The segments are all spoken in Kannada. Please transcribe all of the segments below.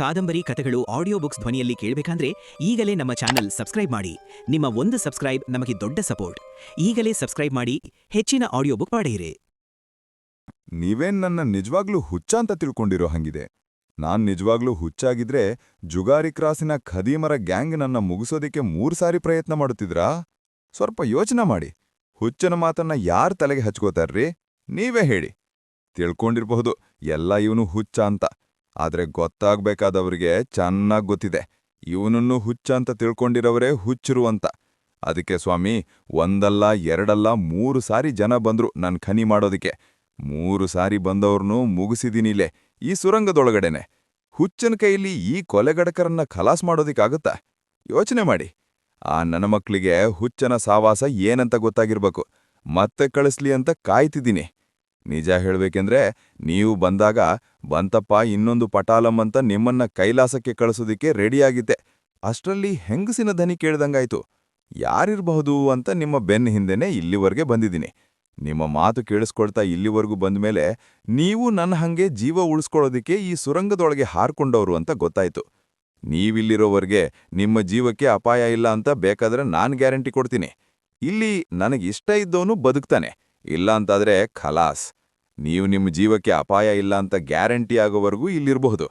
ಕಾದಂಬರಿ ಕಥೆಗಳು ಆಡಿಯೋ ಬುಕ್ಸ್ ಧ್ವನಿಯಲ್ಲಿ ಕೇಳಬೇಕಂದ್ರೆ ಈಗಲೇ ನಮ್ಮ ಚಾನೆಲ್ ಸಬ್ಸ್ಕ್ರೈಬ್ ಮಾಡಿ. ನಿಮ್ಮ ಒಂದು ಸಬ್ಸ್ಕ್ರೈಬ್ ನಮಗೆ ದೊಡ್ಡ ಸಪೋರ್ಟ್ ಈಗಲೇ ಸಬ್ಸ್ಕ್ರೈಬ್ ಮಾಡಿ, ಹೆಚ್ಚಿನ ಆಡಿಯೋ ಬುಕ್ ಪಡೆಯಿರಿ. ನೀವೇನ್ ನನ್ನ ನಿಜವಾಗ್ಲೂ ಹುಚ್ಚ ಅಂತ ತಿಳ್ಕೊಂಡಿರೋ ಹಂಗಿದೆ. ನಾನ್ ನಿಜವಾಗ್ಲೂ ಹುಚ್ಚಾಗಿದ್ರೆ ಜುಗಾರಿ ಕ್ರಾಸಿನ ಖದೀಮರ ಗ್ಯಾಂಗ್ ನನ್ನ ಮುಗಿಸೋದಿಕ್ಕೆ ಮೂರು ಸಾರಿ ಪ್ರಯತ್ನ ಮಾಡುತ್ತಿದ್ರಾ? ಸ್ವಲ್ಪ ಯೋಚನೆ ಮಾಡಿ. ಹುಚ್ಚನ ಮಾತನ್ನ ಯಾರ್ ತಲೆಗೆ ಹಚ್ಕೋತಾರ್ರಿ? ನೀವೇ ಹೇಳಿ. ತಿಳ್ಕೊಂಡಿರ್ಬಹುದು, ಎಲ್ಲ ಇವನು ಹುಚ್ಚ ಅಂತ. ಆದ್ರೆ ಗೊತ್ತಾಗ್ಬೇಕಾದವ್ರಿಗೆ ಚೆನ್ನಾಗ್ ಗೊತ್ತಿದೆ. ಇವನನ್ನು ಹುಚ್ಚ ಅಂತ ತಿಳ್ಕೊಂಡಿರೋವರೇ ಹುಚ್ಚರು ಅಂತ. ಅದಕ್ಕೆ ಸ್ವಾಮಿ, ಒಂದಲ್ಲ, ಎರಡಲ್ಲ, ಮೂರು ಸಾರಿ ಜನ ಬಂದ್ರು ನನ್ ಖನಿ ಮಾಡೋದಿಕ್ಕೆ. ಮೂರು ಸಾರಿ ಬಂದವ್ರನ್ನು ಮುಗಿಸಿದೀನಿಲೆ, ಈ ಸುರಂಗದೊಳಗಡೆನೆ. ಹುಚ್ಚನ ಕೈಲಿ ಈ ಕೊಲೆಗಡಕರನ್ನ ಖಲಾಸ್ ಮಾಡೋದಿಕ್ಕಾಗುತ್ತಾ? ಯೋಚನೆ ಮಾಡಿ. ಆ ನನ್ನ ಮಕ್ಕಳಿಗೆ ಹುಚ್ಚನ ಸಾವಾಸ ಏನಂತ ಗೊತ್ತಾಗಿರ್ಬೇಕು. ಮತ್ತೆ ಕಳಿಸ್ಲಿ ಅಂತ ಕಾಯ್ತಿದ್ದೀನಿ. ನಿಜ ಹೇಳಬೇಕೆಂದ್ರೆ ನೀವು ಬಂದಾಗ, ಬಂತಪ್ಪ, ಇನ್ನೊಂದು ಪಟಾಲಂ ಅಂತ ನಿಮ್ಮನ್ನ ಕೈಲಾಸಕ್ಕೆ ಕಳಿಸೋದಿಕ್ಕೆ ರೆಡಿಯಾಗಿದ್ದೆ. ಅಷ್ಟರಲ್ಲಿ ಹೆಂಗಸಿನ ಧನಿ ಕೇಳ್ದಂಗಾಯ್ತು. ಯಾರಿರಬಹುದು ಅಂತ ನಿಮ್ಮ ಬೆನ್ನ ಹಿಂದೆನೆ ಇಲ್ಲಿವರೆಗೆ ಬಂದಿದ್ದೀನಿ. ನಿಮ್ಮ ಮಾತು ಕೇಳಿಸ್ಕೊಳ್ತಾ ಇಲ್ಲಿವರೆಗೂ ಬಂದ್ಮೇಲೆ ನೀವು ನನ್ನ ಹಂಗೆ ಜೀವ ಉಳಿಸ್ಕೊಳ್ಳೋದಿಕ್ಕೆ ಈ ಸುರಂಗದೊಳಗೆ ಹಾರ್ಕೊಂಡವ್ರು ಅಂತ ಗೊತ್ತಾಯ್ತು. ನೀವಿಲ್ಲಿರೋವರೆಗೆ ನಿಮ್ಮ ಜೀವಕ್ಕೆ ಅಪಾಯ ಇಲ್ಲ ಅಂತ ಬೇಕಾದ್ರೆ ನಾನ್ ಗ್ಯಾರಂಟಿ ಕೊಡ್ತೀನಿ. ಇಲ್ಲಿ ನನಗಿಷ್ಟ ಇದ್ದವನು ಬದುಕ್ತಾನೆ. ಇಲ್ಲ ಅಂತಾದರೆ ಖಲಾಸ್. ನೀವು ನಿಮ್ಮ ಜೀವಕ್ಕೆ ಅಪಾಯ ಇಲ್ಲ ಅಂತ ಗ್ಯಾರಂಟಿ ಆಗೋವರೆಗೂ ಇಲ್ಲಿರಬಹುದು.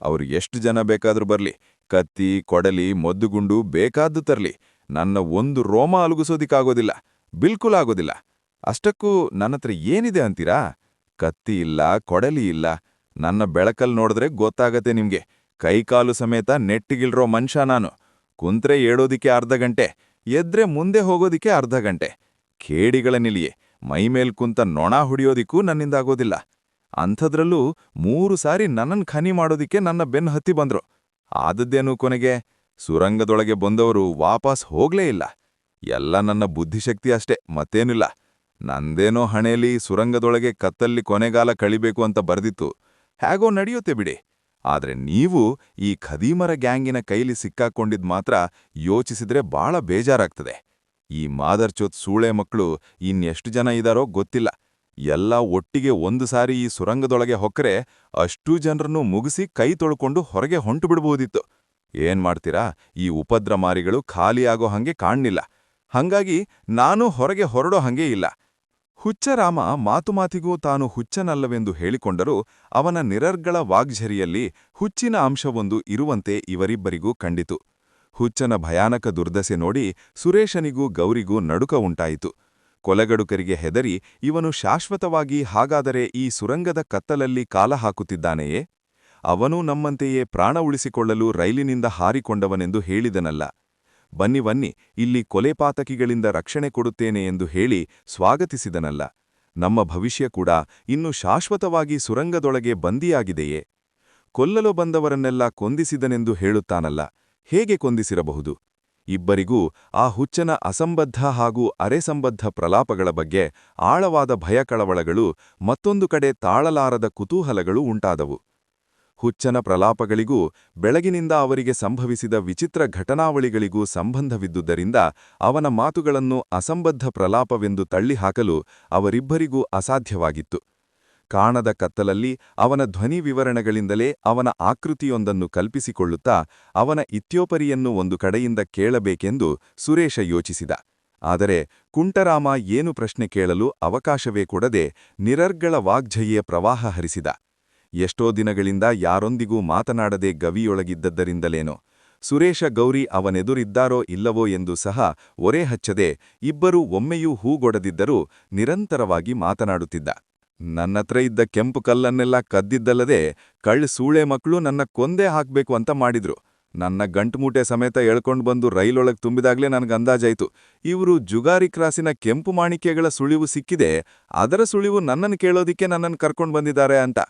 ಅವರು ಎಷ್ಟು ಜನ ಬೇಕಾದರೂ ಬರಲಿ. ಕತ್ತಿ, ಕೊಡಲಿ, ಮದ್ದುಗುಂಡು ಬೇಕಾದ್ದು ತರ್ಲಿ. ನನ್ನ ಒಂದು ರೋಮ ಅಲುಗಿಸೋದಿಕ್ಕಾಗೋದಿಲ್ಲ. ಬಿಲ್ಕುಲ್ ಆಗೋದಿಲ್ಲ. ಅಷ್ಟಕ್ಕೂ ನನ್ನತ್ರ ಏನಿದೆ ಅಂತೀರಾ? ಕತ್ತಿ ಇಲ್ಲ, ಕೊಡಲಿ ಇಲ್ಲ. ನನ್ನ ಬೆಳಕಲ್ ನೋಡಿದ್ರೆ ಗೊತ್ತಾಗತ್ತೆ ನಿಮಗೆ. ಕೈಕಾಲು ಸಮೇತ ನೆಟ್ಟಿಗಿಲ್ರೋ ಮನುಷ್ಯ ನಾನು. ಕುಂತ್ರೆ ಏಳೋದಿಕ್ಕೆ ಅರ್ಧ ಗಂಟೆ. ಎದ್ರೆ ಮುಂದೆ ಹೋಗೋದಿಕ್ಕೆ ಅರ್ಧ ಗಂಟೆ. ಖೇಡಿಗಳ ನಿಲಿಯೆ ಮೈಮೇಲ್ ಕುಂತ ನೊಣ ಹುಡಿಯೋದಿಕ್ಕೂ ನನ್ನಿಂದಾಗೋದಿಲ್ಲ ಅಂಥದ್ರಲ್ಲೂ ಮೂರು ಸಾರಿ ನನ್ನನ್ ಖನಿ ಮಾಡೋದಿಕ್ಕೆ ನನ್ನ ಬೆನ್ನು ಹತ್ತಿ ಬಂದ್ರು. ಆದದ್ದೇನು ಕೊನೆಗೆ? ಸುರಂಗದೊಳಗೆ ಬಂದವರು ವಾಪಸ್ ಹೋಗ್ಲೇ ಇಲ್ಲ. ಎಲ್ಲ ನನ್ನ ಬುದ್ಧಿಶಕ್ತಿ ಅಷ್ಟೇ, ಮತ್ತೇನಿಲ್ಲ. ನಂದೇನೋ ಹಣೆಯಲ್ಲಿ ಸುರಂಗದೊಳಗೆ ಕತ್ತಲ್ಲಿ ಕೊನೆಗಾಲ ಕಳಿಬೇಕು ಅಂತ ಬರ್ದಿತ್ತು. ಹೇಗೋ ನಡೆಯುತ್ತೆ ಬಿಡಿ. ಆದ್ರೆ ನೀವು ಈ ಖದೀಮರ ಗ್ಯಾಂಗಿನ ಕೈಲಿ ಸಿಕ್ಕಾಕೊಂಡಿದ್ ಮಾತ್ರ ಯೋಚಿಸಿದ್ರೆ ಬಾಳ ಬೇಜಾರಾಗ್ತದೆ. ಈ ಮಾದರ್ಚೋತ್ ಸೂಳೆ ಮಕ್ಕಳು ಇನ್ನೆಷ್ಟು ಜನ ಇದಾರೋ ಗೊತ್ತಿಲ್ಲ. ಎಲ್ಲ ಒಟ್ಟಿಗೆ ಒಂದು ಸಾರಿ ಈ ಸುರಂಗದೊಳಗೆ ಹೊಕ್ಕರೆ ಅಷ್ಟೂ ಜನರನ್ನು ಮುಗಿಸಿ ಕೈ ತೊಳ್ಕೊಂಡು ಹೊರಗೆ ಹೊಂಟು ಬಿಡ್ಬೋದಿತ್ತು. ಏನ್ ಮಾಡ್ತೀರಾ? ಈ ಉಪದ್ರಮಾರಿಗಳು ಖಾಲಿಯಾಗೋ ಹಂಗೆ ಕಾಣ್ನಿಲ್ಲ. ಹಂಗಾಗಿ ನಾನು ಹೊರಗೆ ಹೊರಡೋ ಹಂಗೆ ಇಲ್ಲ. ಹುಚ್ಚರಾಮ ಮಾತು ಮಾತಿಗೂ ತಾನು ಹುಚ್ಚನಲ್ಲವೆಂದು ಹೇಳಿಕೊಂಡರೂ ಅವನ ನಿರರ್ಗಳ ವಾಗ್ಝರಿಯಲ್ಲಿ ಹುಚ್ಚಿನ ಅಂಶವೊಂದು ಇರುವಂತೆ ಇವರಿಬ್ಬರಿಗೂ ಕಂಡಿತು. ಹುಚ್ಚನ ಭಯಾನಕ ದುರ್ದಸೆ ನೋಡಿ ಸುರೇಶನಿಗೂ ಗೌರಿಗೂ ನಡುಕ ಉಂಟಾಯಿತು. ಕೊಲಗಡುಕರಿಗೆ ಹೆದರಿ ಇವನು ಶಾಶ್ವತವಾಗಿ ಹಾಗಾದರೆ ಈ ಸುರಂಗದ ಕತ್ತಲಲ್ಲಿ ಕಾಲ ಹಾಕುತ್ತಿದ್ದಾನೆಯೇ? ಅವನೂ ನಮ್ಮಂತೆಯೇ ಪ್ರಾಣ ಉಳಿಸಿಕೊಳ್ಳಲು ರೈಲಿನಿಂದ ಹಾರಿಕೊಂಡವನೆಂದು ಹೇಳಿದನಲ್ಲ. ಬನ್ನಿ ಬನ್ನಿ, ಇಲ್ಲಿ ಕೊಲೆಪಾತಕಿಗಳಿಂದ ರಕ್ಷಣೆ ಕೊಡುತ್ತೇನೆ ಎಂದು ಹೇಳಿ ಸ್ವಾಗತಿಸಿದನಲ್ಲ. ನಮ್ಮ ಭವಿಷ್ಯ ಕೂಡ ಇನ್ನು ಶಾಶ್ವತವಾಗಿ ಸುರಂಗದೊಳಗೆ ಬಂದಿಯಾಗಿದೆಯೇ? ಕೊಲ್ಲಲು ಬಂದವರನ್ನೆಲ್ಲ ಕೊಂದಿಸಿದನೆಂದು ಹೇಳುತ್ತಾನಲ್ಲ. ಹೇಗೆ ಕೊಂದಿಸಿರಬಹುದು? ಇಬ್ಬರಿಗೂ ಆ ಹುಚ್ಚನ ಅಸಂಬದ್ಧ ಹಾಗೂ ಅರೆಸಂಬದ್ಧ ಪ್ರಲಾಪಗಳ ಬಗ್ಗೆ ಆಳವಾದ ಭಯಕಳವಳಗಳು ಮತ್ತೊಂದು ಕಡೆ ತಾಳಲಾರದ ಕುತೂಹಲಗಳು ಉಂಟಾದವು. ಹುಚ್ಚನ ಪ್ರಲಾಪಗಳಿಗೂ ಬೆಳಗಿನಿಂದ ಅವರಿಗೆ ಸಂಭವಿಸಿದ ವಿಚಿತ್ರ ಘಟನಾವಳಿಗಳಿಗೂ ಸಂಬಂಧವಿದ್ದುದರಿಂದ ಅವನ ಮಾತುಗಳನ್ನು ಅಸಂಬದ್ಧ ಪ್ರಲಾಪವೆಂದು ತಳ್ಳಿಹಾಕಲು ಅವರಿಬ್ಬರಿಗೂ ಅಸಾಧ್ಯವಾಗಿತ್ತು. ಕಾಣದ ಕತ್ತಲಲ್ಲಿ ಅವನ ಧ್ವನಿ ವಿವರಣೆಗಳಿಂದಲೇ ಅವನ ಆಕೃತಿಯೊಂದನ್ನು ಕಲ್ಪಿಸಿಕೊಳ್ಳುತ್ತಾ ಅವನ ಇತ್ಯೋಪರಿಯನ್ನು ಒಂದು ಕಡೆಯಿಂದ ಕೇಳಬೇಕೆಂದು ಸುರೇಶ ಯೋಚಿಸಿದ. ಆದರೆ ಕುಂಟರಾಮ ಏನು ಪ್ರಶ್ನೆ ಕೇಳಲು ಅವಕಾಶವೇ ಕೊಡದೆ ನಿರರ್ಗಳ ವಾಗ್ಝಯ್ಯ ಪ್ರವಾಹ ಹರಿಸಿದ. ಎಷ್ಟೋ ದಿನಗಳಿಂದ ಯಾರೊಂದಿಗೂ ಮಾತನಾಡದೆ ಗವಿಯೊಳಗಿದ್ದದ್ದರಿಂದಲೇನೋ. ಸುರೇಶ ಗೌರಿ ಅವನೆದುರಿದ್ದಾರೋ ಇಲ್ಲವೋ ಎಂದು ಸಹ ಒರೆ ಹಚ್ಚದೆ ಇಬ್ಬರೂ ಒಮ್ಮೆಯೂ ಹೂಗೊಡದಿದ್ದರೂ ನಿರಂತರವಾಗಿ ಮಾತನಾಡುತ್ತಿದ್ದ. ನನ್ನತ್ರ ಇದ್ದ ಕೆಂಪು ಕಲ್ಲನ್ನೆಲ್ಲ ಕದ್ದಿದ್ದಲ್ಲದೆ ಕಳ್ಳ ಸೂಳೆ ಮಕ್ಕಳು ನನ್ನ ಕೊಂದೇ ಹಾಕ್ಬೇಕು ಅಂತ ಮಾಡಿದ್ರು. ನನ್ನ ಗಂಟುಮೂಟೆ ಸಮೇತ ಎಳ್ಕೊಂಡು ಬಂದು ರೈಲೊಳಗೆ ತುಂಬಿದಾಗಲೇ ನನಗೆ ಅಂದಾಜಾಯಿತು. ಇವರು ಜುಗಾರಿ ಕ್ರಾಸಿನ ಕೆಂಪು ಮಾಣಿಕೆಗಳ ಸುಳಿವು ಸಿಕ್ಕಿದೆ, ಅದರ ಸುಳಿವು ನನ್ನನ್ನು ಕೇಳೋದಿಕ್ಕೆ ನನ್ನನ್ನು ಕರ್ಕೊಂಡು ಬಂದಿದ್ದಾರೆ ಅಂತ.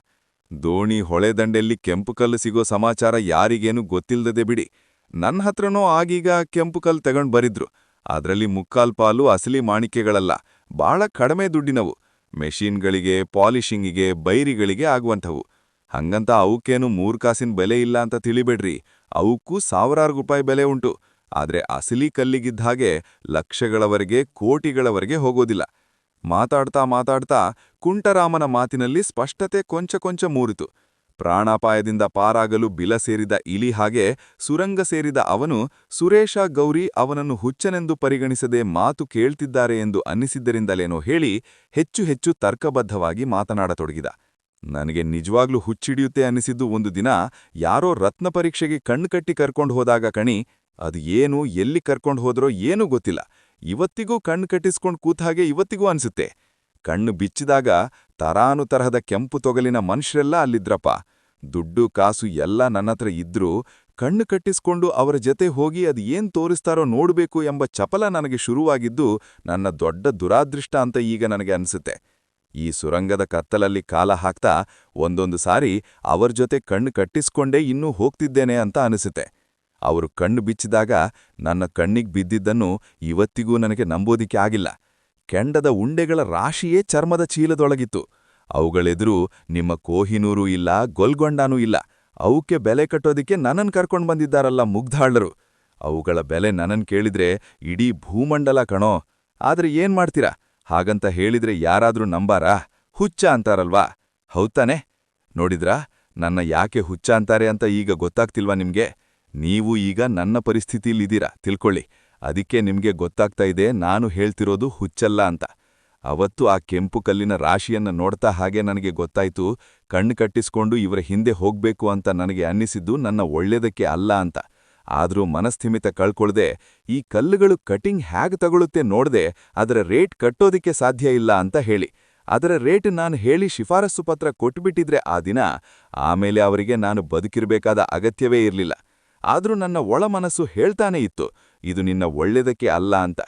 ದೋಣಿ ಹೊಳೆದಂಡೆಲ್ಲಿ ಕೆಂಪು ಕಲ್ಲು ಸಿಗೋ ಸಮಾಚಾರ ಯಾರಿಗೇನೂ ಗೊತ್ತಿಲ್ಲದೆ ಬಿಡಿ. ನನ್ನ ಹತ್ರನೋ ಆಗೀಗ ಕೆಂಪು ಕಲ್ಲು ತಗೊಂಡು ಬರಿದ್ರು. ಅದರಲ್ಲಿ ಮುಕ್ಕಾಲ್ ಪಾಲು ಅಸಲಿ ಮಾಣಿಕೆಗಳಲ್ಲ ಭಾಳ ಕಡಿಮೆ ದುಡ್ಡಿನವು. ಮೆಷಿನ್ಗಳಿಗೆ ಪಾಲಿಷಿಂಗಿಗೆ ಬೈರಿಗಳಿಗೆ ಆಗುವಂಥವು. ಹಂಗಂತ ಅವಕ್ಕೇನು ಮೂರ್ಕಾಸಿನ್ ಬೆಲೆ ಇಲ್ಲ ಅಂತ ತಿಳಿಬೇಡ್ರಿ. ಅವಕ್ಕೂ ಸಾವಿರಾರು ರೂಪಾಯಿ ಬೆಲೆ ಉಂಟು. ಆದರೆ ಅಸಲಿ ಕಲ್ಲಿಗಿದ್ದ ಹಾಗೆ ಲಕ್ಷಗಳವರೆಗೆ, ಕೋಟಿಗಳವರೆಗೆ ಹೋಗೋದಿಲ್ಲ. ಮಾತಾಡ್ತಾ ಮಾತಾಡ್ತಾ ಕುಂಟರಾಮನ ಮಾತಿನಲ್ಲಿ ಸ್ಪಷ್ಟತೆ ಕೊಂಚ ಕೊಂಚ ಮೂರಿತು. ಪ್ರಾಣಾಪಾಯದಿಂದ ಪಾರಾಗಲು ಬಿಲ ಸೇರಿದ ಇಲಿ ಹಾಗೆ ಸುರಂಗ ಸೇರಿದ ಅವನು, ಸುರೇಶ, ಗೌರಿ ಅವನನ್ನು ಹುಚ್ಚನೆಂದು ಪರಿಗಣಿಸದೆ ಮಾತು ಕೇಳ್ತಿದ್ದಾರೆ ಎಂದು ಅನ್ನಿಸಿದ್ದರಿಂದಲೇನೋ ಹೇಳಿ ಹೆಚ್ಚು ಹೆಚ್ಚು ತರ್ಕಬದ್ಧವಾಗಿ ಮಾತನಾಡತೊಡಗಿದ. ನನಗೆ ನಿಜವಾಗ್ಲೂ ಹುಚ್ಚಿಡಿಯುತ್ತೆ ಅನ್ನಿಸಿದ್ದು ಒಂದು ದಿನ ಯಾರೋ ರತ್ನ ಪರೀಕ್ಷೆಗೆ ಕಣ್ಣು ಕರ್ಕೊಂಡು ಹೋದಾಗ ಕಣಿ, ಅದು ಏನು, ಎಲ್ಲಿ ಕರ್ಕೊಂಡು ಹೋದ್ರೋ ಏನೂ ಗೊತ್ತಿಲ್ಲ. ಇವತ್ತಿಗೂ ಕಣ್ಣು ಕಟ್ಟಿಸ್ಕೊಂಡು ಕೂತ ಹಾಗೆ ಇವತ್ತಿಗೂ ಅನ್ಸುತ್ತೆ. ಕಣ್ಣು ಬಿಚ್ಚಿದಾಗ ತರಾನು ತರಹದ ಕೆಂಪು ತೊಗಲಿನ ಮನುಷ್ಯರೆಲ್ಲ ಅಲ್ಲಿದ್ರಪ್ಪ. ದುಡ್ಡು, ಕಾಸು ಎಲ್ಲ ನನ್ನತ್ರ ಇದ್ರೂ ಕಣ್ಣು ಕಟ್ಟಿಸ್ಕೊಂಡು ಅವರ ಜೊತೆ ಹೋಗಿ ಅದು ಏನ್ ತೋರಿಸ್ತಾರೋ ನೋಡಬೇಕು ಎಂಬ ಚಪಲ ನನಗೆ ಶುರುವಾಗಿದ್ದು ನನ್ನ ದೊಡ್ಡ ದುರಾದೃಷ್ಟ ಅಂತ ಈಗ ನನಗೆ ಅನಿಸುತ್ತೆ. ಈ ಸುರಂಗದ ಕತ್ತಲಲ್ಲಿ ಕಾಲ ಹಾಕ್ತಾ ಒಂದೊಂದು ಸಾರಿ ಅವರ ಜೊತೆ ಕಣ್ಣು ಕಟ್ಟಿಸ್ಕೊಂಡೇ ಇನ್ನೂ ಹೋಗ್ತಿದ್ದೇನೆ ಅಂತ ಅನಿಸುತ್ತೆ. ಅವರು ಕಣ್ಣು ಬಿಚ್ಚಿದಾಗ ನನ್ನ ಕಣ್ಣಿಗೆ ಬಿದ್ದಿದ್ದನ್ನು ಇವತ್ತಿಗೂ ನನಗೆ ನಂಬೋದಿಕ್ಕೆ ಆಗಿಲ್ಲ. ಕೆಂಡದ ಉಂಡೆಗಳ ರಾಶಿಯೇ ಚರ್ಮದ ಚೀಲದೊಳಗಿತ್ತು. ಅವುಗಳೆದುರು ನಿಮ್ಮ ಕೋಹಿನೂರೂ ಇಲ್ಲ, ಗೊಲ್ಗೊಂಡಾನೂ ಇಲ್ಲ. ಅವಕ್ಕೆ ಬೆಲೆ ಕಟ್ಟೋದಿಕ್ಕೆ ನನ್ನನ್ ಕರ್ಕೊಂಡ್ ಬಂದಿದ್ದಾರಲ್ಲ ಮುಗ್ಧಾಳರು ಅವುಗಳ ಬೆಲೆ ನನ್ನನ್ ಕೇಳಿದ್ರೆ ಇಡೀ ಭೂಮಂಡಲ ಕಣೋ. ಆದ್ರೆ ಏನ್ ಮಾಡ್ತೀರಾ? ಹಾಗಂತ ಹೇಳಿದ್ರೆ ಯಾರಾದ್ರೂ ನಂಬಾರಾ? ಹುಚ್ಚ ಅಂತಾರಲ್ವಾ? ಹೌತಾನೆ ನೋಡಿದ್ರಾ? ನನ್ನ ಯಾಕೆ ಹುಚ್ಚ ಅಂತಾರೆ ಅಂತ ಈಗ ಗೊತ್ತಾಗ್ತಿಲ್ವಾ ನಿಮ್ಗೆ? ನೀವು ಈಗ ನನ್ನ ಪರಿಸ್ಥಿತಿಲಿದ್ದೀರಾ ತಿಳ್ಕೊಳ್ಳಿ. ಅದಕ್ಕೆ ನಿಮ್ಗೆ ಗೊತ್ತಾಗ್ತಾ ಇದೆ, ನಾನು ಹೇಳ್ತಿರೋದು ಹುಚ್ಚಲ್ಲ ಅಂತ. ಅವತ್ತು ಆ ಕೆಂಪು ಕಲ್ಲಿನ ರಾಶಿಯನ್ನ ನೋಡ್ತಾ ಹಾಗೆ ನನಗೆ ಗೊತ್ತಾಯ್ತು, ಕಣ್ಣು ಕಟ್ಟಿಸ್ಕೊಂಡು ಇವರ ಹಿಂದೆ ಹೋಗ್ಬೇಕು ಅಂತ ನನಗೆ ಅನ್ನಿಸಿದ್ದು ನನ್ನ ಒಳ್ಳೇದಕ್ಕೆ ಅಲ್ಲ ಅಂತ. ಆದರೂ ಮನಸ್ಥಿಮಿತ ಕಳ್ಕೊಳ್ದೆ, ಈ ಕಲ್ಲುಗಳು ಕಟಿಂಗ್ ಹ್ಯಾಗ್ ತಗೊಳುತ್ತೆ ನೋಡದೆ, ಅದರ ರೇಟ್ ಕಟ್ಟೋದಿಕ್ಕೆ ಸಾಧ್ಯ ಇಲ್ಲ ಅಂತ ಹೇಳಿ. ಅದರ ರೇಟ್ ನಾನು ಹೇಳಿ ಶಿಫಾರಸ್ಸು ಪತ್ರ ಕೊಟ್ಬಿಟ್ಟಿದ್ರೆ ಆ ದಿನ, ಆಮೇಲೆ ಅವರಿಗೆ ನಾನು ಬದುಕಿರಬೇಕಾದ ಅಗತ್ಯವೇ ಇರಲಿಲ್ಲ. ಆದರೂ ನನ್ನ ಒಳ ಮನಸ್ಸು ಹೇಳ್ತಾನೇ ಇತ್ತು ಇದು ನಿನ್ನ ಒಳ್ಳೆದಕ್ಕೆ ಅಲ್ಲ ಅಂತ.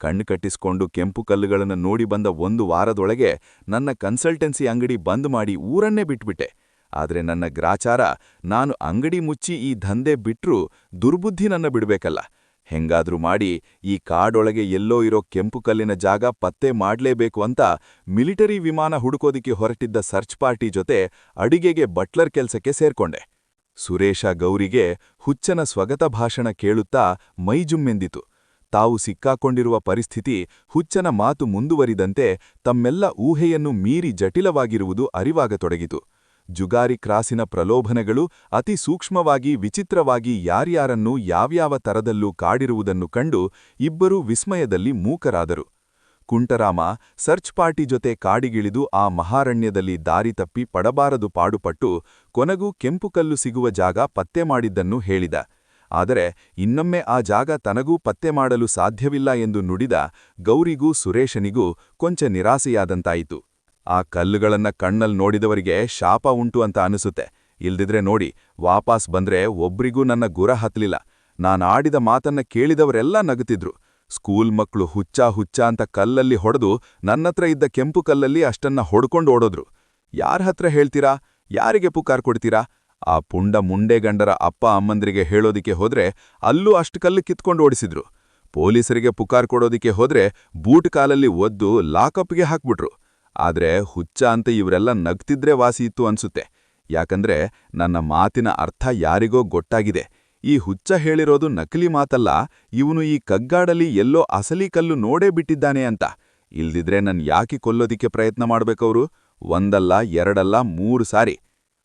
ಕಣ್ಣು ಕಟ್ಟಿಸ್ಕೊಂಡು ಕೆಂಪು ಕಲ್ಲುಗಳನ್ನು ನೋಡಿ ಬಂದ ಒಂದು ವಾರದೊಳಗೆ ನನ್ನ ಕನ್ಸಲ್ಟೆನ್ಸಿ ಅಂಗಡಿ ಬಂದ್ ಮಾಡಿ ಊರನ್ನೇ ಬಿಟ್ಬಿಟ್ಟೆ. ಆದ್ರೆ ನನ್ನ ಗ್ರಾಚಾರ, ನಾನು ಅಂಗಡಿ ಮುಚ್ಚಿ ಈ ದಂಧೆ ಬಿಟ್ರೂ ದುರ್ಬುದ್ಧಿ ನನ್ನ ಬಿಡಬೇಕಲ್ಲ. ಹೆಂಗಾದ್ರೂ ಮಾಡಿ ಈ ಕಾಡೊಳಗೆ ಎಲ್ಲೋ ಇರೋ ಕೆಂಪು ಕಲ್ಲಿನ ಜಾಗ ಪತ್ತೆ ಮಾಡಲೇಬೇಕು ಅಂತ ಮಿಲಿಟರಿ ವಿಮಾನ ಹುಡುಕೋದಿಕ್ಕೆ ಹೊರಟಿದ್ದ ಸರ್ಚ್ ಪಾರ್ಟಿ ಜೊತೆ ಅಡಿಗೆಗೆ ಬಟ್ಲರ್ ಕೆಲಸಕ್ಕೆ ಸೇರ್ಕೊಂಡೆ. ಸುರೇಶ ಗೌರಿಗೆ ಹುಚ್ಚನ ಸ್ವಗತ ಭಾಷಣ ಕೇಳುತ್ತಾ ಮೈಜುಮ್ಮೆಂದಿತು ತಾವು ಸಿಕ್ಕಾಕೊಂಡಿರುವ ಪರಿಸ್ಥಿತಿ ಹುಚ್ಚನ ಮಾತು ಮುಂದುವರಿದಂತೆ ತಮ್ಮೆಲ್ಲ ಊಹೆಯನ್ನು ಮೀರಿ ಜಟಿಲವಾಗಿರುವುದು ಅರಿವಾಗತೊಡಗಿತು. ಜುಗಾರಿ ಕ್ರಾಸಿನ ಪ್ರಲೋಭನೆಗಳು ಅತಿ ಸೂಕ್ಷ್ಮವಾಗಿ ವಿಚಿತ್ರವಾಗಿ ಯಾರ್ಯಾರನ್ನೂ ಯಾವ್ಯಾವ ತರದಲ್ಲೂ ಕಾಡಿರುವುದನ್ನು ಕಂಡು ಇಬ್ಬರೂ ವಿಸ್ಮಯದಲ್ಲಿ ಮೂಕರಾದರು. ಕುಂಟರಾಮ ಸರ್ಚ್ ಪಾರ್ಟಿ ಜೊತೆ ಕಾಡಿಗಿಳಿದು ಆ ಮಹಾರಣ್ಯದಲ್ಲಿ ದಾರಿ ತಪ್ಪಿ ಪಡಬಾರದು ಪಾಡುಪಟ್ಟು ಕೊನೆಗೂ ಕೆಂಪುಕಲ್ಲು ಸಿಗುವ ಜಾಗ ಪತ್ತೆ ಮಾಡಿದ್ದನ್ನು ಹೇಳಿದ. ಆದರೆ ಇನ್ನೊಮ್ಮೆ ಆ ಜಾಗ ತನಗೂ ಪತ್ತೆ ಮಾಡಲು ಸಾಧ್ಯವಿಲ್ಲ ಎಂದು ನುಡಿದ ಗೌರಿಗೂ ಸುರೇಶನಿಗೂ ಕೊಂಚ ನಿರಾಸೆಯಾದಂತಾಯಿತು. ಆ ಕಲ್ಲುಗಳನ್ನ ಕಣ್ಣಲ್ ನೋಡಿದವರಿಗೆ ಶಾಪ ಉಂಟು ಅಂತ ಅನಿಸುತ್ತೆ. ಇಲ್ದಿದ್ರೆ ನೋಡಿ, ವಾಪಾಸ್ ಬಂದ್ರೆ ಒಬ್ರಿಗೂ ನನ್ನ ಗುರ ಹತ್ಲಿಲ್ಲ. ನಾನಾಡಿದ ಮಾತನ್ನ ಕೇಳಿದವರೆಲ್ಲ ನಗುತ್ತಿದ್ರು. ಸ್ಕೂಲ್ ಮಕ್ಕಳು ಹುಚ್ಚ ಹುಚ್ಚ ಅಂತ ಕಲ್ಲಲ್ಲಿ ಹೊಡೆದು ನನ್ನತ್ರ ಇದ್ದ ಕೆಂಪು ಕಲ್ಲಲ್ಲಿ ಅಷ್ಟನ್ನ ಹೊಡ್ಕೊಂಡು ಓಡೋದ್ರು. ಯಾರ ಹತ್ರ ಹೇಳ್ತೀರಾ? ಯಾರಿಗೆ ಪುಕಾರ್ ಕೊಡ್ತೀರಾ? ಆ ಪುಂಡ ಮುಂಡೆಗಂಡರ ಅಪ್ಪ ಅಮ್ಮಂದ್ರಿಗೆ ಹೇಳೋದಿಕ್ಕೆ ಹೋದ್ರೆ ಅಲ್ಲೂ ಅಷ್ಟು ಕಲ್ಲು ಕಿತ್ಕೊಂಡು ಓಡಿಸಿದ್ರು. ಪೊಲೀಸರಿಗೆ ಪುಕಾರ್ ಕೊಡೋದಿಕ್ಕೆ ಹೋದ್ರೆ ಬೂಟ್ ಕಾಲಲ್ಲಿ ಒದ್ದು ಲಾಕಪ್ಗೆ ಹಾಕ್ಬಿಟ್ರು. ಆದ್ರೆ ಹುಚ್ಚ ಅಂತ ಇವರೆಲ್ಲ ನಗ್ತಿದ್ರೆ ವಾಸಿ ಇತ್ತು ಅನ್ಸುತ್ತೆ. ಯಾಕಂದ್ರೆ ನನ್ನ ಮಾತಿನ ಅರ್ಥ ಯಾರಿಗೋ ಗೊತ್ತಾಗಿದೆ. ಈ ಹುಚ್ಚ ಹೇಳಿರೋದು ನಕಲಿ ಮಾತಲ್ಲ, ಇವನು ಈ ಕಗ್ಗಾಡಲಿ ಎಲ್ಲೋ ಅಸಲಿ ಕಲ್ಲು ನೋಡೇ ಬಿಟ್ಟಿದ್ದಾನೆ ಅಂತ. ಇಲ್ದಿದ್ರೆ ನನ್ ಯಾಕೆ ಕೊಲ್ಲೋದಿಕ್ಕೆ ಪ್ರಯತ್ನ ಮಾಡ್ಬೇಕವ್ರು? ಒಂದಲ್ಲ, ಎರಡಲ್ಲ, ಮೂರು ಸಾರಿ.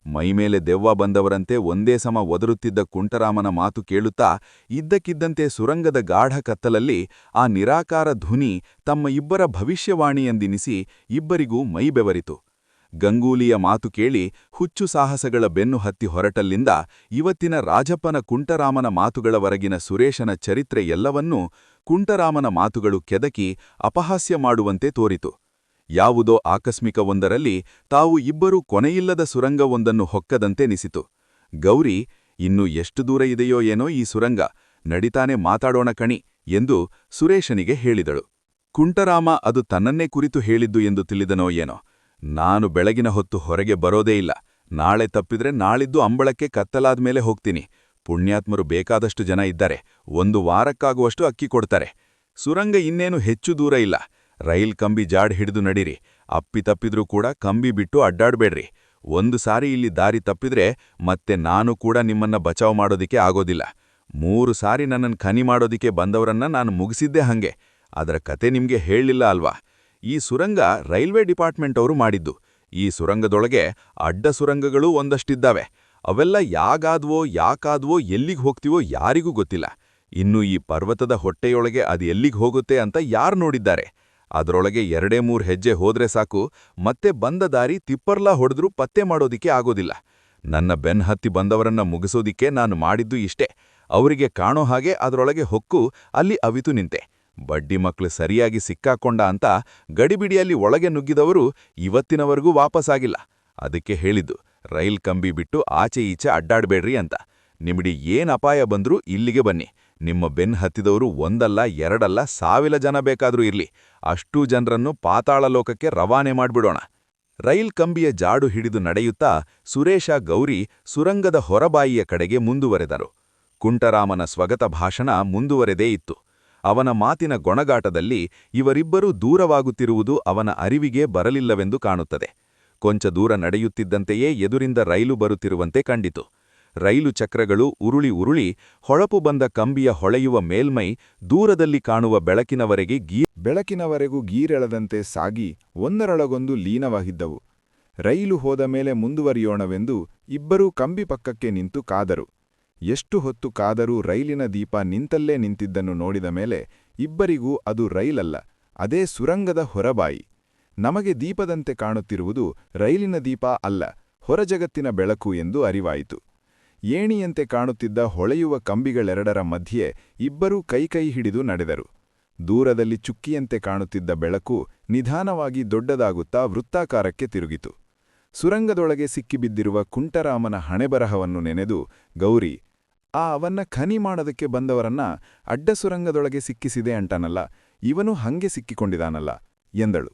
ಮೈಮೇಲೆ ದೆವ್ವ ಬಂದವರಂತೆ ಒಂದೇ ಸಮ ಒದರುತ್ತಿದ್ದ ಕುಂಟರಾಮನ ಮಾತು ಕೇಳುತ್ತಾ ಇದ್ದಕ್ಕಿದ್ದಂತೆ ಸುರಂಗದ ಗಾಢ ಕತ್ತಲಲ್ಲಿ ಆ ನಿರಾಕಾರ ಧ್ವನಿ ತಮ್ಮ ಇಬ್ಬರ ಭವಿಷ್ಯವಾಣಿಯೆಂದಿನಿಸಿ ಇಬ್ಬರಿಗೂ ಮೈಬೆವರಿತು ಗಂಗೂಲಿಯ ಮಾತು ಕೇಳಿ ಹುಚ್ಚು ಸಾಹಸಗಳ ಬೆನ್ನು ಹತ್ತಿ ಹೊರಟಲ್ಲಿಂದ ಇವತ್ತಿನ ರಾಜಪ್ಪನ ಕುಂಟರಾಮನ ಮಾತುಗಳವರೆಗಿನ ಸುರೇಶನ ಚರಿತ್ರೆ ಎಲ್ಲವನ್ನೂ ಕುಂಟರಾಮನ ಮಾತುಗಳು ಕೆದಕಿ ಅಪಹಾಸ್ಯ ಮಾಡುವಂತೆ ತೋರಿತು. ಯಾವುದೋ ಆಕಸ್ಮಿಕವೊಂದರಲ್ಲಿ ತಾವು ಇಬ್ಬರೂ ಕೊನೆಯಿಲ್ಲದ ಸುರಂಗವೊಂದನ್ನು ಹೊಕ್ಕದಂತೆನಿಸಿತು ಗೌರಿ, ಇನ್ನು ಎಷ್ಟು ದೂರ ಇದೆಯೋ ಏನೋ ಈ ಸುರಂಗ, ನಡಿತಾನೆ ಮಾತಾಡೋಣ ಕಣಿ ಎಂದು ಸುರೇಶನಿಗೆ ಹೇಳಿದಳು. ಕುಂಟರಾಮ ಅದು ತನ್ನನ್ನೇ ಕುರಿತು ಹೇಳಿದ್ದು ಎಂದು ತಿಳಿದನೋ ಏನೋ. ನಾನು ಬೆಳಗಿನ ಹೊತ್ತು ಹೊರಗೆ ಬರೋದೇ ಇಲ್ಲ. ನಾಳೆ ತಪ್ಪಿದ್ರೆ ನಾಳಿದ್ದು ಅಂಬಳಕ್ಕೆ ಕತ್ತಲಾದ ಮೇಲೆ ಹೋಗ್ತೀನಿ. ಪುಣ್ಯಾತ್ಮರು ಬೇಕಾದಷ್ಟು ಜನ ಇದ್ದಾರೆ. ಒಂದು ವಾರಕ್ಕಾಗುವಷ್ಟು ಅಕ್ಕಿ ಕೊಡ್ತಾರೆ. ಸುರಂಗ ಇನ್ನೇನು ಹೆಚ್ಚು ದೂರ ಇಲ್ಲ. ರೈಲ್ ಕಂಬಿ ಜಾಡ್ ಹಿಡಿದು ನಡೀರಿ. ಅಪ್ಪಿತಪ್ಪಿದ್ರೂ ಕೂಡ ಕಂಬಿ ಬಿಟ್ಟು ಅಡ್ಡಾಡ್ಬೇಡ್ರಿ. ಒಂದು ಸಾರಿ ಇಲ್ಲಿ ದಾರಿ ತಪ್ಪಿದ್ರೆ ಮತ್ತೆ ನಾನು ಕೂಡ ನಿಮ್ಮನ್ನ ಬಚಾವ್ ಮಾಡೋದಿಕ್ಕೆ ಆಗೋದಿಲ್ಲ. ಮೂರು ಸಾರಿ ನನ್ನನ್ನು ಖನಿ ಮಾಡೋದಿಕ್ಕೆ ಬಂದವರನ್ನ ನಾನು ಮುಗಿಸಿದ್ದೆ ಹಂಗೆ. ಅದರ ಕತೆ ನಿಮ್ಗೆ ಹೇಳಲಿಲ್ಲ ಅಲ್ವಾ? ಈ ಸುರಂಗ ರೈಲ್ವೆ ಡಿಪಾರ್ಟ್ಮೆಂಟ್ ಅವರು ಮಾಡಿದ್ದು. ಈ ಸುರಂಗದೊಳಗೆ ಅಡ್ಡ ಸುರಂಗಗಳು ಒಂದಷ್ಟಿದ್ದಾವೆ. ಅವೆಲ್ಲ ಯಾಗಾದ್ವೋ, ಯಾಕಾದ್ವೋ, ಎಲ್ಲಿಗೆ ಹೋಗ್ತೀವೋ ಯಾರಿಗೂ ಗೊತ್ತಿಲ್ಲ. ಇನ್ನು ಈ ಪರ್ವತದ ಹೊಟ್ಟೆಯೊಳಗೆ ಅದು ಎಲ್ಲಿಗೆ ಹೋಗುತ್ತೆ ಅಂತ ಯಾರು ನೋಡಿದ್ದಾರೆ? ಅದರೊಳಗೆ ಎರಡೇ ಮೂರ್ ಹೆಜ್ಜೆ ಹೋದ್ರೆ ಸಾಕು, ಮತ್ತೆ ಬಂದ ದಾರಿ ತಿಪ್ಪರ್ಲಾ ಹೊಡೆದ್ರೂ ಪತ್ತೆ ಮಾಡೋದಿಕ್ಕೆ ಆಗೋದಿಲ್ಲ. ನನ್ನ ಬೆನ್ ಹತ್ತಿ ಬಂದವರನ್ನ ಮುಗಿಸೋದಿಕ್ಕೆ ನಾನು ಮಾಡಿದ್ದು ಇಷ್ಟೇ. ಅವರಿಗೆ ಕಾಣೋ ಹಾಗೆ ಅದರೊಳಗೆ ಹೊಕ್ಕು, ಅಲ್ಲಿ ಅವಿತು ನಿಂತೆ. ಬಡ್ಡಿ ಮಕ್ಳು ಸರಿಯಾಗಿ ಸಿಕ್ಕಾಕೊಂಡ ಅಂತ ಗಡಿಬಿಡಿಯಲ್ಲಿ ಒಳಗೆ ನುಗ್ಗಿದವರು ಇವತ್ತಿನವರೆಗೂ ವಾಪಸ್ಸಾಗಿಲ್ಲ ಅದಕ್ಕೆ ಹೇಳಿದ್ದು, ರೈಲ್ ಕಂಬಿ ಬಿಟ್ಟು ಆಚೆ ಈಚೆ ಅಡ್ಡಾಡಬೇಡ್ರಿ ಅಂತ. ನಿಮಿಡಿ ಏನ್ ಅಪಾಯ ಬಂದ್ರೂ ಇಲ್ಲಿಗೆ ಬನ್ನಿ. ನಿಮ್ಮ ಬೆನ್ ಹತ್ತಿದವರು ಒಂದಲ್ಲ, ಎರಡಲ್ಲ ಸಾವಿರ ಜನ ಬೇಕಾದ್ರೂ ಇರ್ಲಿ. ಅಷ್ಟೂ ಜನರನ್ನು ಪಾತಾಳ ಲೋಕಕ್ಕೆ ರವಾನೆ ಮಾಡ್ಬಿಡೋಣ. ರೈಲ್ ಕಂಬಿಯ ಜಾಡು ಹಿಡಿದು ನಡೆಯುತ್ತಾ ಸುರೇಶ, ಗೌರಿ ಸುರಂಗದ ಹೊರಬಾಯಿಯ ಕಡೆಗೆ ಮುಂದುವರೆದರು. ಕುಂಟರಾಮನ ಸ್ವಗತ ಭಾಷಣ ಮುಂದುವರೆದೇ ಇತ್ತು. ಅವನ ಮಾತಿನ ಗೊಣಗಾಟದಲ್ಲಿ ಇವರಿಬ್ಬರೂ ದೂರವಾಗುತ್ತಿರುವುದು ಅವನ ಅರಿವಿಗೆ ಬರಲಿಲ್ಲವೆಂದು ಕಾಣುತ್ತದೆ. ಕೊಂಚ ದೂರ ನಡೆಯುತ್ತಿದ್ದಂತೆಯೇ ಎದುರಿಂದ ರೈಲು ಬರುತ್ತಿರುವಂತೆ ಕಂಡಿತು. ರೈಲು ಚಕ್ರಗಳು ಉರುಳಿ ಉರುಳಿ ಹೊಳಪು ಬಂದ ಕಂಬಿಯ ಹೊಳೆಯುವ ಮೇಲ್ಮೈ ದೂರದಲ್ಲಿ ಕಾಣುವ ಬೆಳಕಿನವರೆಗೆ ಗೀ ಬೆಳಕಿನವರೆಗೂ ಗೀರೆಳದಂತೆ ಸಾಗಿ ಒಂದರೊಳಗೊಂದು ಲೀನವಾಗಿದ್ದವು. ರೈಲು ಹೋದ ಮೇಲೆ ಮುಂದುವರಿಯೋಣವೆಂದು ಇಬ್ಬರೂ ಕಂಬಿ ಪಕ್ಕಕ್ಕೆ ನಿಂತು ಕಾದರು. ಎಷ್ಟು ಹೊತ್ತು ಕಾದರೂ ರೈಲಿನ ದೀಪ ನಿಂತಲ್ಲೇ ನಿಂತಿದ್ದನ್ನು ನೋಡಿದ ಮೇಲೆ ಇಬ್ಬರಿಗೂ ಅದು ರೈಲಲ್ಲ, ಅದೇ ಸುರಂಗದ ಹೊರಬಾಯಿ. ನಮಗೆ ದೀಪದಂತೆ ಕಾಣುತ್ತಿರುವುದು ರೈಲಿನ ದೀಪ ಅಲ್ಲ ಹೊರಜಗತ್ತಿನ ಬೆಳಕು ಎಂದು ಅರಿವಾಯಿತು. ಏಣಿಯಂತೆ ಕಾಣುತ್ತಿದ್ದ ಹೊಳೆಯುವ ಕಂಬಿಗಳೆರಡರ ಮಧ್ಯೆ ಇಬ್ಬರೂ ಕೈಕೈ ಹಿಡಿದು ನಡೆದರು. ದೂರದಲ್ಲಿ ಚುಕ್ಕಿಯಂತೆ ಕಾಣುತ್ತಿದ್ದ ಬೆಳಕು ನಿಧಾನವಾಗಿ ದೊಡ್ಡದಾಗುತ್ತಾ ವೃತ್ತಾಕಾರಕ್ಕೆ ತಿರುಗಿತು. ಸುರಂಗದೊಳಗೆ ಸಿಕ್ಕಿಬಿದ್ದಿರುವ ಕುಂಟರಾಮನ ಹಣೆಬರಹವನ್ನು ನೆನೆದು, ಗೌರಿ ಆ ಅವನ್ನ ಖನಿ ಮಾಡೋದಕ್ಕೆ ಬಂದವರನ್ನ ಅಡ್ಡ ಸುರಂಗದೊಳಗೆ ಸಿಕ್ಕಿಸಿದೆ ಅಂಟನಲ್ಲ ಇವನು ಹಂಗೆ ಸಿಕ್ಕಿಕೊಂಡಿದಾನಲ್ಲ ಎಂದಳು.